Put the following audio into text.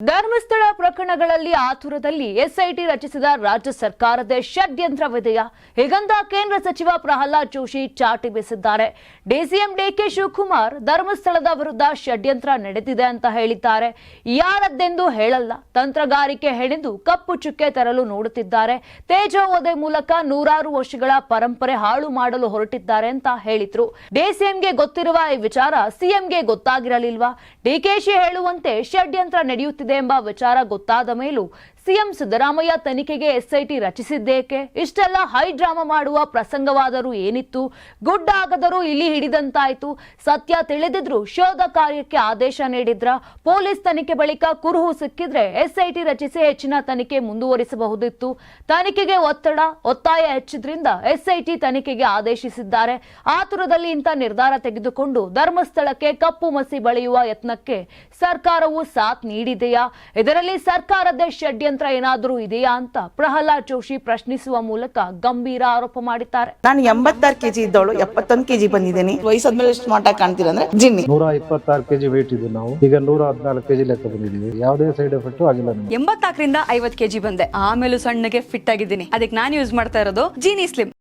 ಧರ್ಮಸ್ಥಳ ಪ್ರಕರಣಗಳಲ್ಲಿ ಆತುರದಲ್ಲಿ ಎಸ್ಐಟಿ ರಚಿಸಿದ ರಾಜ್ಯ ಸರ್ಕಾರದ ಷಡ್ಯಂತ್ರವಿದೆಯಾ ಹೀಗಂತ ಕೇಂದ್ರ ಸಚಿವ ಪ್ರಹ್ಲಾದ್ ಜೋಶಿ ಚಾಟಿ ಬೀಸಿದ್ದಾರೆ. ಡಿಸಿಎಂ ಡಿಕೆ ಶಿವಕುಮಾರ್ ಧರ್ಮಸ್ಥಳದ ವಿರುದ್ಧ ಷಡ್ಯಂತ್ರ ನಡೆದಿದೆ ಅಂತ ಹೇಳಿದ್ದಾರೆ. ಯಾರದ್ದೆಂದು ಹೇಳಲ್ಲ. ತಂತ್ರಗಾರಿಕೆ ಹೆಣೆದು ಕಪ್ಪು ಚುಕ್ಕೆ ತರಲು ನೋಡುತ್ತಿದ್ದಾರೆ. ತೇಜೋವಧೆ ಮೂಲಕ ನೂರಾರು ವರ್ಷಗಳ ಪರಂಪರೆ ಹಾಳು ಮಾಡಲು ಹೊರಟಿದ್ದಾರೆ ಅಂತ ಹೇಳಿದ್ರು. ಡಿಸಿಎಂಗೆ ಗೊತ್ತಿರುವ ಈ ವಿಚಾರ ಸಿಎಂಗೆ ಗೊತ್ತಾಗಿರಲಿಲ್ವಾ? ಡಿಕೆಶಿ ಹೇಳುವಂತೆ ಷಡ್ಯಂತ್ರ ನಡೆಯುತ್ತಿದೆ ಎಂಬ ವಿಚಾರ ಗೊತ್ತಾದ ಮೇಲೂ ಸಿಎಂ ಸಿದ್ದರಾಮಯ್ಯ ತನಿಖೆಗೆ ಎಸ್ಐಟಿ ರಚಿಸಿದ್ದೇಕೆ? ಇಷ್ಟೆಲ್ಲ ಹೈ ಡ್ರಾಮಾ ಮಾಡುವ ಪ್ರಸಂಗವಾದರೂ ಏನಿತ್ತು? ಗುಡ್ಡ ಆಗದರೂ ಇಲ್ಲಿ ಹಿಡಿದಂತಾಯ್ತು. ಸತ್ಯ ತಿಳಿದಿದ್ರು ಶೋಧ ಕಾರ್ಯಕ್ಕೆ ಆದೇಶ ನೀಡಿದ್ರ? ಪೊಲೀಸ್ ತನಿಖೆ ಬಳಿಕ ಕುರುಹು ಸಿಕ್ಕಿದ್ರೆ ಎಸ್ಐಟಿ ರಚಿಸಿ ಹೆಚ್ಚಿನ ತನಿಖೆ ಮುಂದುವರಿಸಬಹುದಿತ್ತು. ತನಿಖೆಗೆ ಒತ್ತಡ, ಒತ್ತಾಯ ಹೆಚ್ಚಿದ್ರಿಂದ ಎಸ್ಐಟಿ ತನಿಖೆಗೆ ಆದೇಶಿಸಿದ್ದಾರೆ. ಆತುರದಲ್ಲಿ ಇಂಥ ನಿರ್ಧಾರ ತೆಗೆದುಕೊಂಡು ಧರ್ಮಸ್ಥಳಕ್ಕೆ ಕಪ್ಪು ಮಸಿ ಬಳಿಯುವ ಯತ್ನಕ್ಕೆ ಸರ್ಕಾರವು ಸಾಥ್ ನೀಡಿದೆಯಾ? ಇದರಲ್ಲಿ ಸರ್ಕಾರದ ಷಡ್ಯಂತ್ರ ಏನಾದರೂ ಇದೆಯಾ ಅಂತ ಪ್ರಹ್ಲಾದ್ ಜೋಶಿ ಪ್ರಶ್ನಿಸುವ ಮೂಲಕ ಗಂಭೀರ ಆರೋಪ ಮಾಡಿದ್ದಾರೆ. ನಾನು ಎಂಬತ್ತಾರು ಕೆಜಿ ಇದ್ದವಳು ಎಪ್ಪತ್ತೊಂದು ಕೆಜಿ ಬಂದಿದ್ದೀನಿ. ವಯಸ್ಸಾದ್ಮೇಲೆ ಸ್ಮಾರ್ಟ್ ಆಗಿ ಕಾಣ್ತೀರ ಅಂದ್ರೆ ಜಿನ್ನಿ. ನೂರ ಇಪ್ಪತ್ತಾರು ಕೆಜಿ ವೇಟ್ ಇದ್ದು ನಾವು. ಈಗ ನೂರ ಹದಿನಾಲ್ಕು ಕೆಜಿ ಲೆಕ್ಕ ಬಂದಿದ್ದೀವಿ. ಯಾವುದೇ ಸೈಡ್ ಎಫೆಕ್ಟ್ ಆಗಿಲ್ಲ ಎಂಬತ್ತಾಕರಿಂದ ಎಂಬತ್ನಾಲ್ಕರಿಂದ ಐವತ್ ಕೆಜಿ ಬಂದೆ. ಆಮೇಲೆ ಸಣ್ಣಗೆ ಫಿಟ್ ಆಗಿದ್ದೀನಿ. ಅದಕ್ಕೆ ನಾನು ಯೂಸ್ ಮಾಡ್ತಾ ಇರೋದು ಜೀನಿ ಸ್ಲಿಮ್